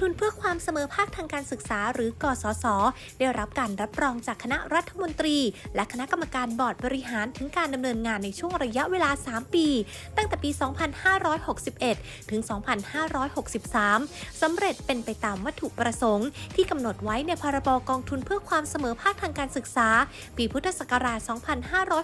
ทุนเพื่อความเสมอภาคทางการศึกษาหรือกสศได้รับการรับรองจากคณะรัฐมนตรี และคณะกรรมการบอร์ดบริหารถึงการดำเนินงานในช่วงระยะเวลา 3 ปี ตั้งแต่ปี 2561 ถึง 2563สำเร็จเป็นไปตามวัตถุประสงค์ ที่กำหนดไว้ในพรบกองทุนเพื่อความเสมอภาคทางการศึกษา ปีพุทธศักราช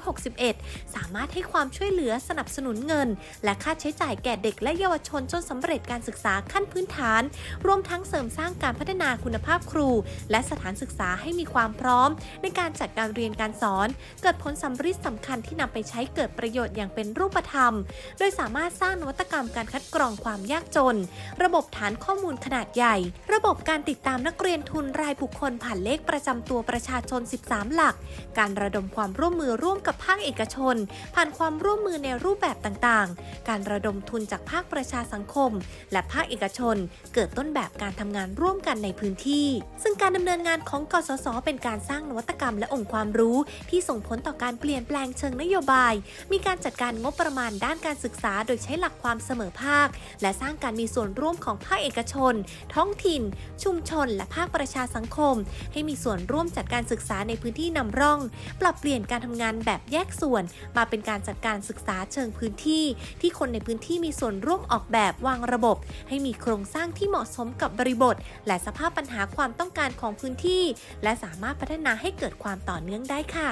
2561 สามารถให้ความช่วยเหลือสนับสนุนเงิน และค่าใช้จ่ายแก่เด็กและเยาวชนจนสำเร็จการศึกษาขั้นพื้นฐาน รวมทั้งเสริมสร้างการพัฒนาคุณภาพครู และสถานศึกษาให้มีความพร้อม ในการจัดการเรียนการสอน เกิดผลสำฤทธิ์สำคัญที่นำไปใช้เกิดประโยชน์อย่างเป็นรูปธรรม โดยสามารถสร้างนวัตกรรมการคัดกรองความยากจน ระบบฐานข้อมูลขนาดใหญ่ ระบบการติดตามนักเรียนทุนรายบุคคลผ่านเลขประจำตัวประชาชน 13 หลัก การระดมความร่วมมือร่วมกับภาคเอกชน ผ่านความร่วมมือในรูปแบบต่างๆ การระดมทุนจากภาคประชาสังคม และภาคเอกชน เกิดต้นแบบการทำงานร่วมกันในพื้นที่ ซึ่งการดำเนินงานของกสศเป็นการสร้างนวัตกรรมและองค์ความรู้ ที่ส่งผลต่อการเปลี่ยนแปลงเชิงนโยบาย มีการจัดการงบประมาณด้านการศึกษา โดยใช้หลักความเสมอภาค และสร้างการมีส่วนร่วมของภาคเอกชน ท้องถิ่น ชุมชน และภาคประชาสังคม ให้มีส่วนร่วมจัดการศึกษาในพื้นที่นำร่อง ปรับเปลี่ยนการทำงานแบบแยกส่วน มาเป็นการจัดการศึกษาเชิงพื้นที่ ที่คนในพื้นที่มีส่วนร่วมออกแบบวางระบบ ให้มีโครงสร้างที่เหมาะสมกับบริบท และสภาพปัญหาความต้องการของพื้นที่ และสามารถพัฒนาให้เกิดความต่อเนื่องได้ค่ะ